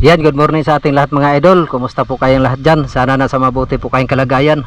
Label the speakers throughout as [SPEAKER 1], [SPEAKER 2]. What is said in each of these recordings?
[SPEAKER 1] Yan, good morning sa ating lahat mga idol. Kumusta po kayong lahat dyan? Sana nasa mabuti po kayong kalagayan.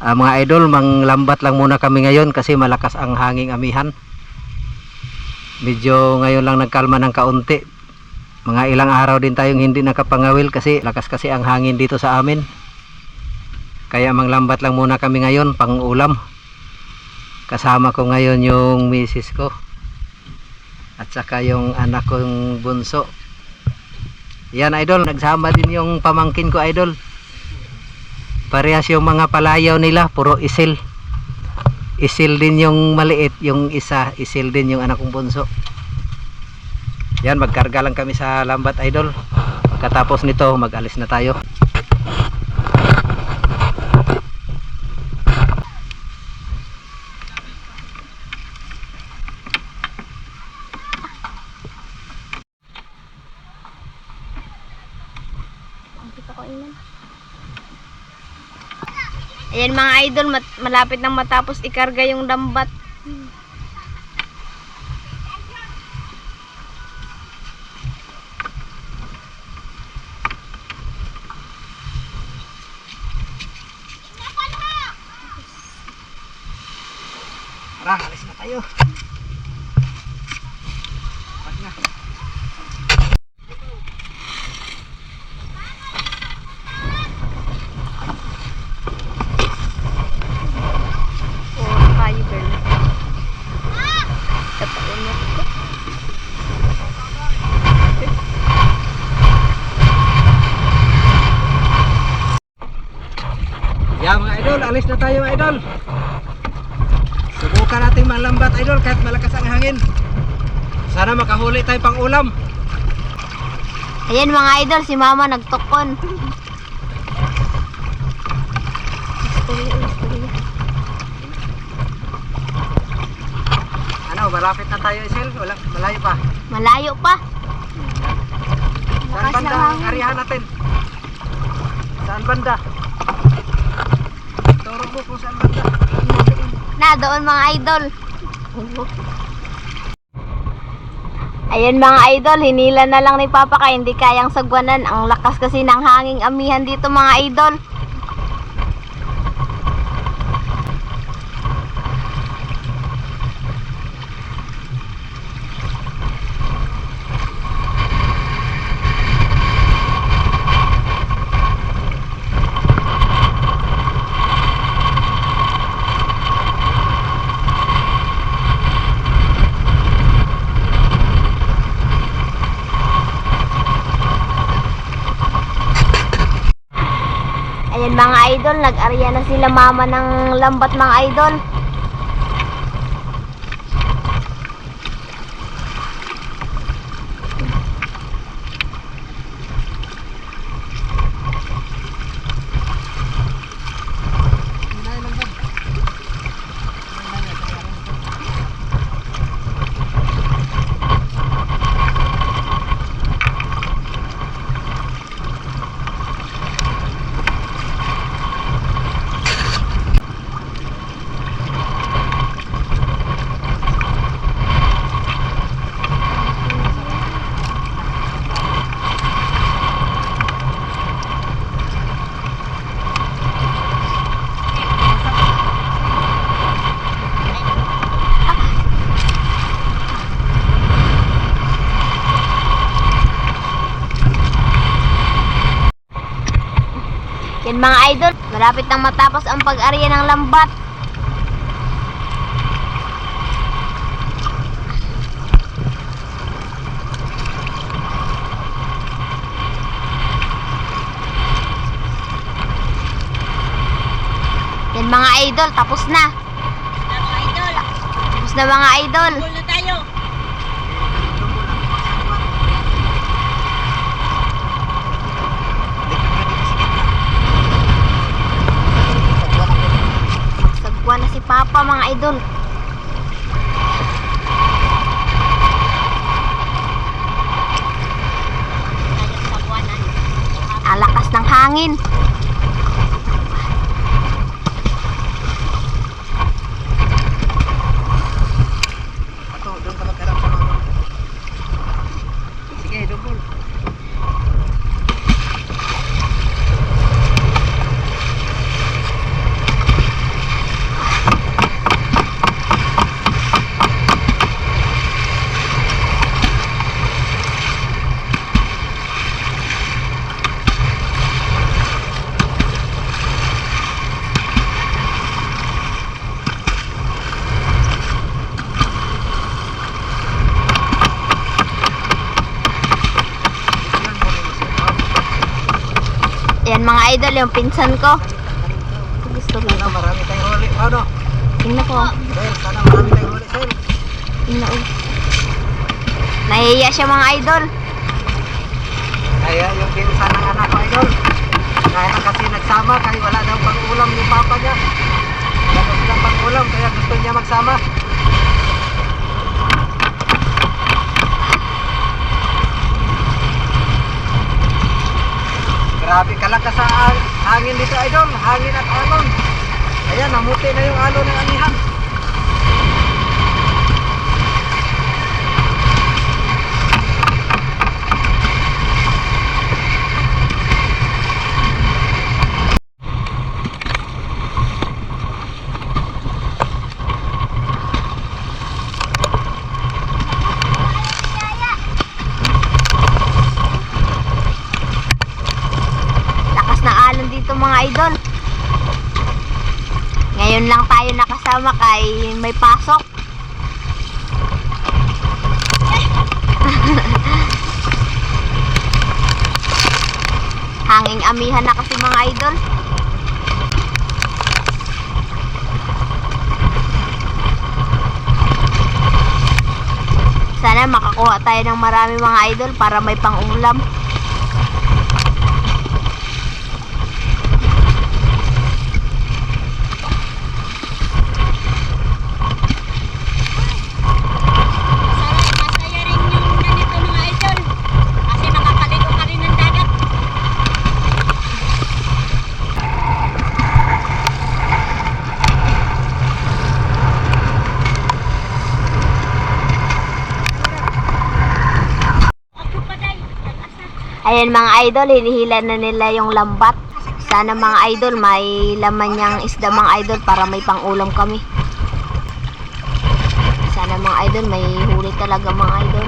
[SPEAKER 1] Ah, mga idol, manglambat lang muna kami ngayon kasi malakas ang hanging amihan. Medyo ngayon lang nagkalma ng kaunti. Mga ilang araw din tayong hindi nakapangawil kasi lakas kasi ang hangin dito sa amin. Kaya manglambat lang muna kami ngayon pang ulam. Kasama ko ngayon yung misis ko. At saka yung anak kong bunso. Yan idol, nagsama din yung pamangkin ko idol. Parehas yung mga palayaw nila, puro isil. Isil din yung maliit, yung isa, isil din yung anak kong bunso. Yan, magkarga lang kami sa lambat idol. Pagkatapos nito, mag-alis na tayo.
[SPEAKER 2] Ayan mga idol, malapit nang matapos ikarga yung lambat.
[SPEAKER 1] Tara, alis na tayo. Wag na.
[SPEAKER 2] Puro fiber. Kataunat ko.
[SPEAKER 1] Yeah mga idol, alis na tayo mga idol. Subukan natin malambat idol kahit malakas ang hangin. Sana makahuli tayo pang ulam.
[SPEAKER 2] Ayan mga idol, si mama nagtukon.
[SPEAKER 1] Ano, malapit na tayo Isel? Wala, malayo pa.
[SPEAKER 2] Malayo pa.
[SPEAKER 1] Saan banda
[SPEAKER 2] ng
[SPEAKER 1] ang arihan natin? Saan banda? Turo mo kung saan banda.
[SPEAKER 2] Na, doon mga idol. Ayan mga idol, hinila na lang ni Papa kaya hindi kayang sagwanan. Ang lakas kasi ng hanging amihan dito mga idol. Ayan mga idol, nag-arya na sila mama ng lambat mga idol. Mga idol, malapit nang matapos ang pag-arya ng lambat. Yan mga idol, tapos na. Tapos na mga idol. Magsagwa na si Papa mga idol. Alakas ng hangin.
[SPEAKER 1] Ato, doon ka magkarap sa mga. Sige, double.
[SPEAKER 2] Yan mga idol, yung pinsan ko. Gusto ko.
[SPEAKER 1] Sana marami tayong huli. Paano?
[SPEAKER 2] Tingnan ko.
[SPEAKER 1] Sir, sana marami tayong huli, sir.
[SPEAKER 2] Tingnan ko. Nahihiya siya mga idol.
[SPEAKER 1] Kaya yung pinsan ng anak ko, idol. Kaya kasi nagsama, kaya wala daw pang-ulam ni papa niya. Wala daw silang pang-ulam, kaya gusto niya magsama. Grabe kalakas sa hang- hangin dito, idol. Hangin at alon. Ayan, namuti na yung alon ng anihan.
[SPEAKER 2] Lakas ng alon dito mga idol. Ngayon lang tayo nakasama kay may pasok. Hanging amihan na kasi mga idol. Sana makakuha tayo ng marami mga idol para may pang-ulam.
[SPEAKER 3] Masaya rin yung ganito mga idol. Kasi makakaligo ka rin ng dagat. Ako pa day. Nag-asa.
[SPEAKER 2] Ayan mga idol, hinihila na nila yung lambat. Sana mga idol, may laman niyang isda mga idol para may pangulam kami. Sana mga idol, may huli talaga mga idol.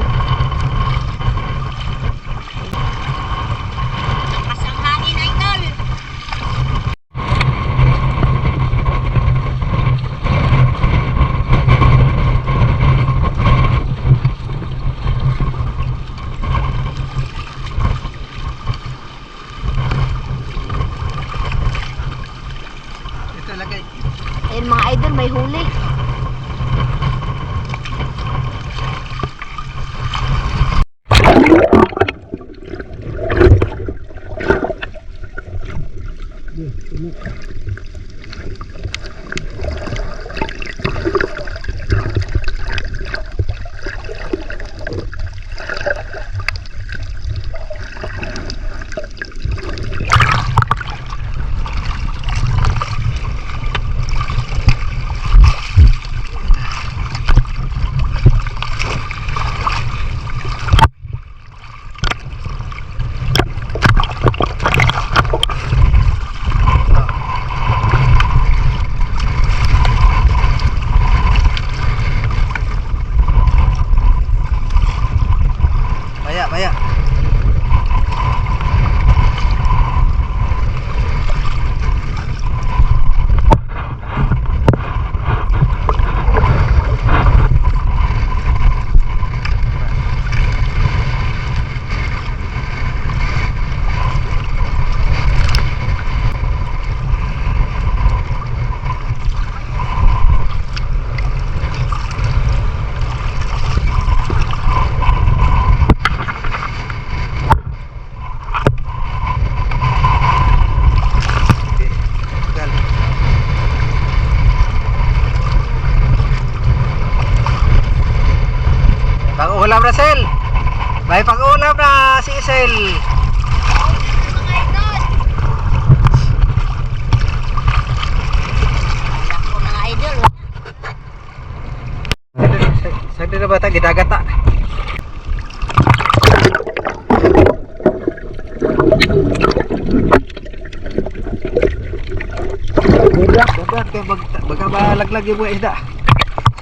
[SPEAKER 1] Baga malaglag yung mga isda.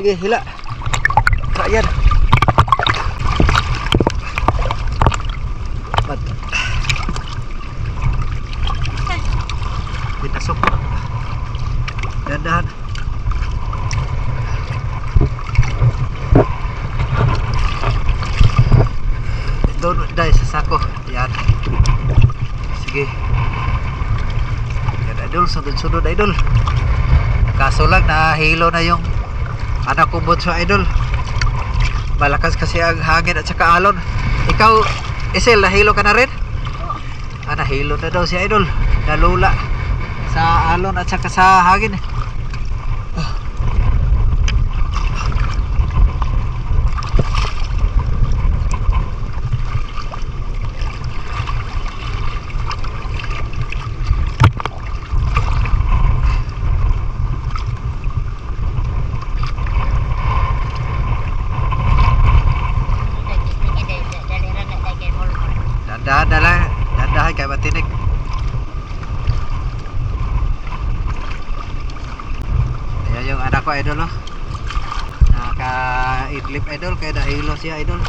[SPEAKER 1] Sige, hila. Ayan. Mat. Pinasok. Dandahan. Doon dahil sa sako. Yan. Sige. idol, sunod-sunod idol. Kaso lang nahilo na yung anak ko bunso idol. Malakas kasi ang hangin at saka alon. Ikaw, Isel, nahilo ka na rin? Ah, nahilo na daw si idol. Nalula sa alon at saka sa hangin. Dandahan na lang. Dandahan kay matinig. Ayan yung anak ko idol oh. Nakaka-idlip idol kaya nahilo siya idol.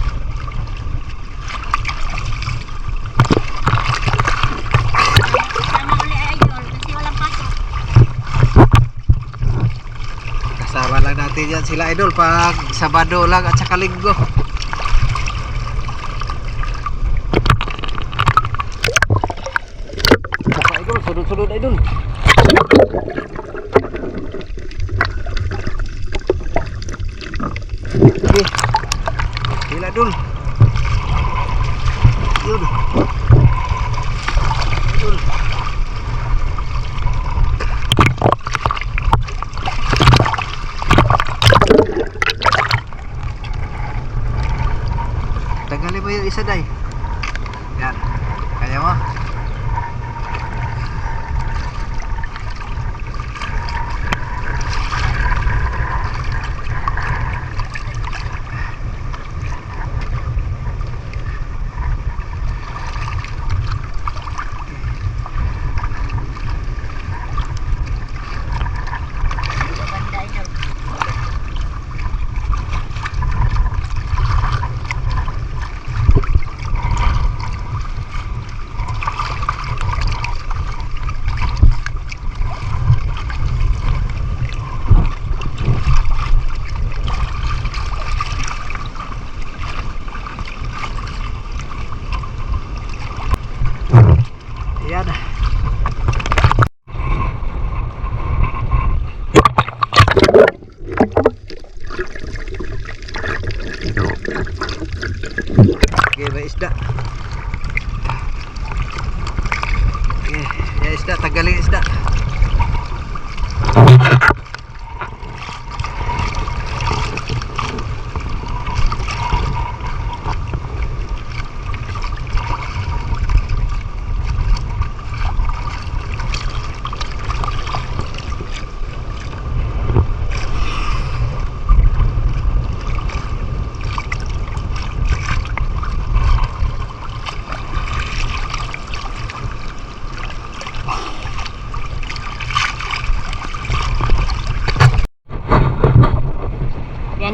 [SPEAKER 1] Kasama lang natin yan sila idol pag Sabado lang at saka Linggo. Saka idol, sunod-sunod idol.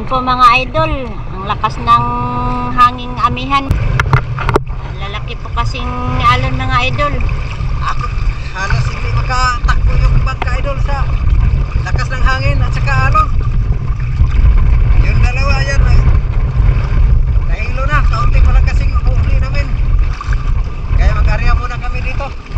[SPEAKER 3] Po mga idol, ang lakas ng hanging amihan. Lalaki po kasing alon mga idol.
[SPEAKER 1] Ako, halos hindi makatakbo yung bangka idol sa lakas ng hangin at saka alon. Yung dalawa yan, eh. nahilo na. Kaunti pa lang kasing huli namin. Kaya mag-area muna kami dito.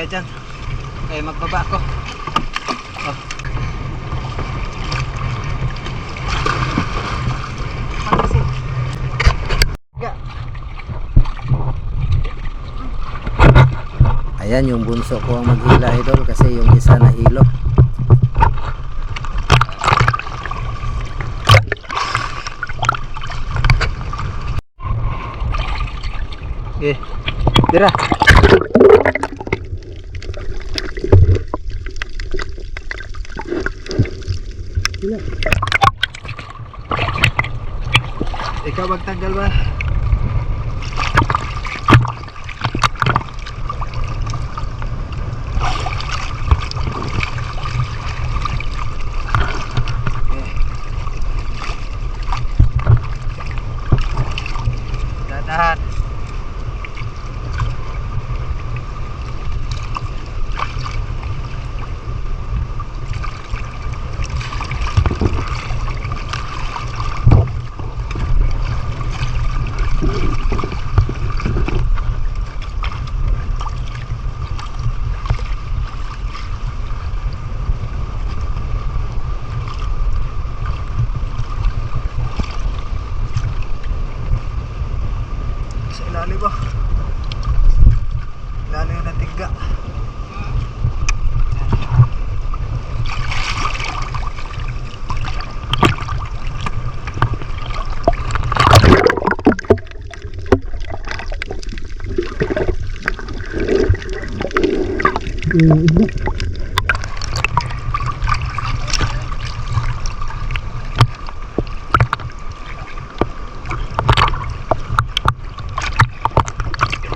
[SPEAKER 1] kayo dyan. Kaya magbaba ako. Oh. Ayan yung bunso ko ang maghila idol kasi yung isa na hilo Sa ilalim ba? Ilalim ng tiga.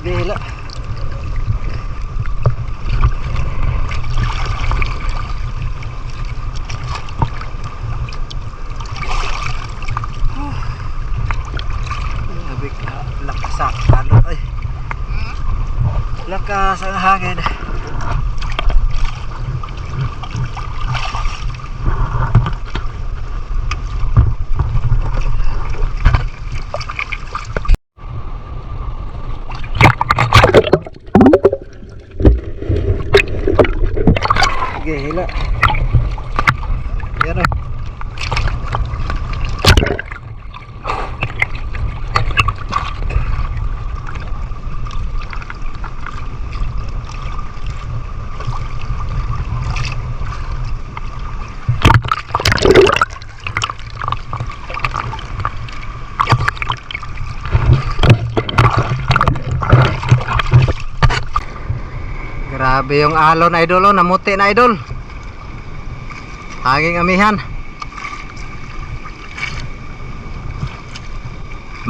[SPEAKER 1] Bihila. Grabe ka, lakas sa ano ay. Lakas ang hangin. Sige, hila. Yan o. Grabe yung alon idol oh, namuti na idol. Hanging amihan.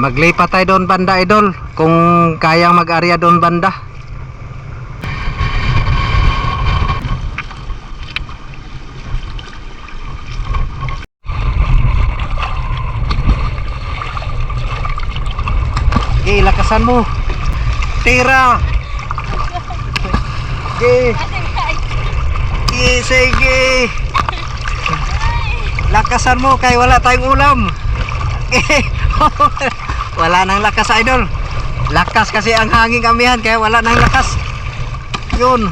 [SPEAKER 1] Maglipat tayo doon banda idol kung kayang mag-area doon banda. Okay, lakasan mo. Tira. Okay. Sige, sige. Lakasan mo kay wala tayong ulam. wala nang lakas idol. Lakas kasi ang hanging amihan kaya wala nang lakas. Yun.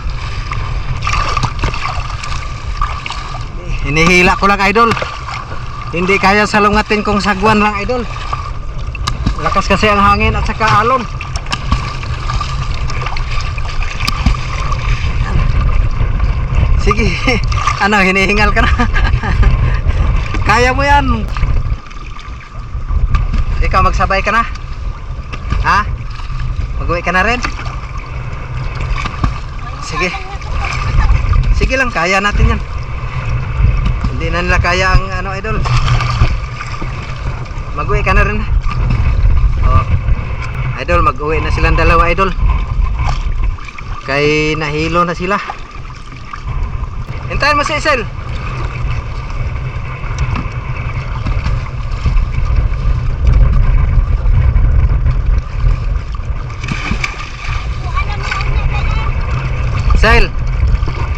[SPEAKER 1] Hinihila ko lang idol. Hindi kaya salungatin kong sagwan lang idol. Lakas kasi ang hangin at saka alon. Sige, ano, hinihingal ka na. Kaya mo yan. Ikaw magsabay ka na. Ha? Mag-uwi ka na rin? Sige. Sige lang, kaya natin yan. Hindi na nila kaya ang ano, idol. Mag-uwi ka na rin. Oh. Idol, mag-uwi na silang dalawa, idol. Kay nahilo na sila. Hintayin mo si Isel. Isel,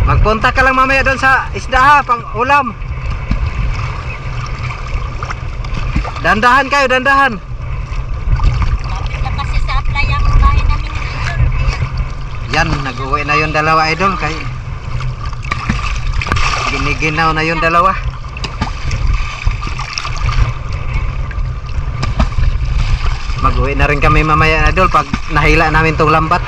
[SPEAKER 1] magpunta ka lang mamaya doon sa isda ha, pang ulam. Dandahan kayo, dandahan. Yan, nag-uwi na yung dalawa idol kay Ginaw na yung dalawa. Mag-uwi na rin kami mamaya na pag nahila namin tong lambat.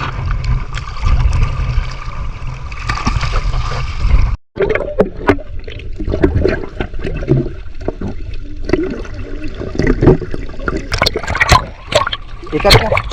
[SPEAKER 1] Ikat ka.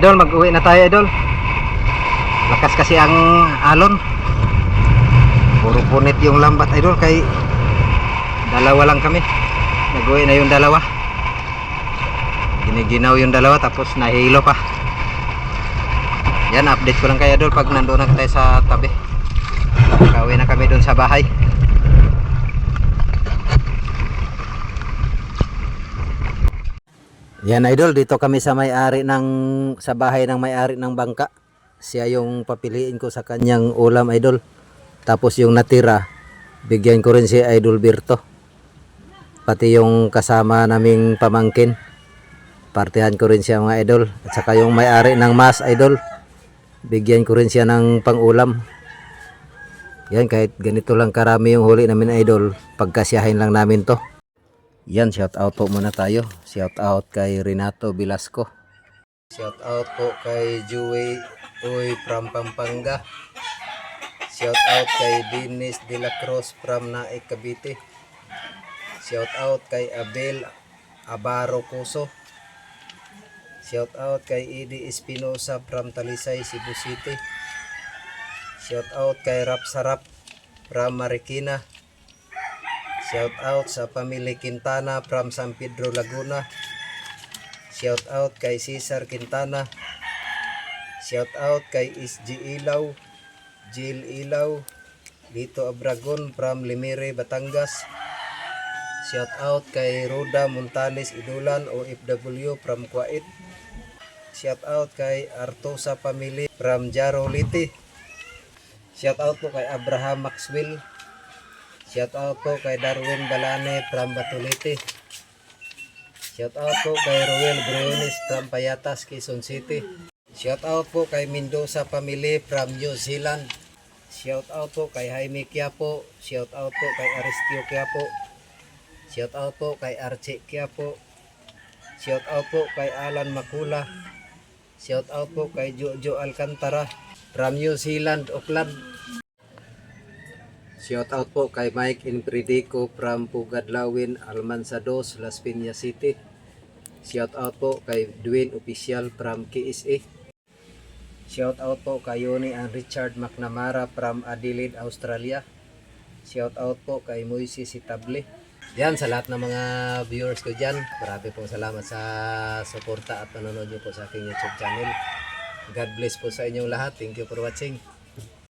[SPEAKER 1] Idol, mag-uwi na tayo idol. Lakas kasi ang alon. Puro punit yung lambat idol kay dalawa lang kami. Nag-uwi na yung dalawa. Giniginaw yung dalawa tapos nahilo pa. Yan, update ko lang kayo idol pag nandoon na tayo sa tabi. Kauwi na kami doon sa bahay. Yan idol, dito kami sa may-ari ng sa bahay ng may-ari ng bangka. Siya yung papiliin ko sa kanyang ulam idol. Tapos yung natira, bigyan ko rin si Idol Birto. Pati yung kasama naming pamangkin. Partihan ko rin siya mga idol. At saka yung may-ari ng mas idol. Bigyan ko rin siya ng pangulam. Yan kahit ganito lang karami yung huli namin idol, pagkasiyahin lang namin to. Yan, shout out po muna tayo. Shout out kay Renato Velasco. Shout out po kay Joey Uy from Pampanga. Shout out kay Dennis De La Cruz from Naik Cavite. Shout out kay Abel Abaro Cuso. Shout out kay Eddie Espinosa from Talisay, Cebu City. Shout out kay Rap Sarap from Marikina. Shout out sa pamilya Quintana from San Pedro Laguna. Shout out kay Cesar Quintana. Shout out kay SG Ilaw, Jill Ilaw, Lito Abragon from Limere, Batangas. Shout out kay Roda Montanes Idulan OFW from Kuwait. Shout out kay Artosa Family from Jaro Liti. Shout out po kay Abraham Maxwell Shout out po kay Darwin Balane from Batulite. Shout out po kay Roel Briones from Payatas, Quezon City. Shout out po kay Mendoza family from New Zealand. Shout out po kay Jaime Quiapo. Shout out po kay Aristio Quiapo. Shout out po kay Archie Quiapo. Shout out po kay Alan Makula. Shout out po kay Jojo Alcantara from New Zealand, Auckland. Shout out po kay Mike Inpredico from Pugadlawin, Almansados, Las Piñas City. Shout out po kay Dwayne Official from KSA. Shout out po kay Yoni and Richard McNamara from Adelaide, Australia. Shout out po kay Moises Itable. Yan sa lahat ng mga viewers ko dyan. Marami pong salamat sa suporta at panonood nyo po sa aking YouTube channel. God bless po sa inyong lahat. Thank you for watching.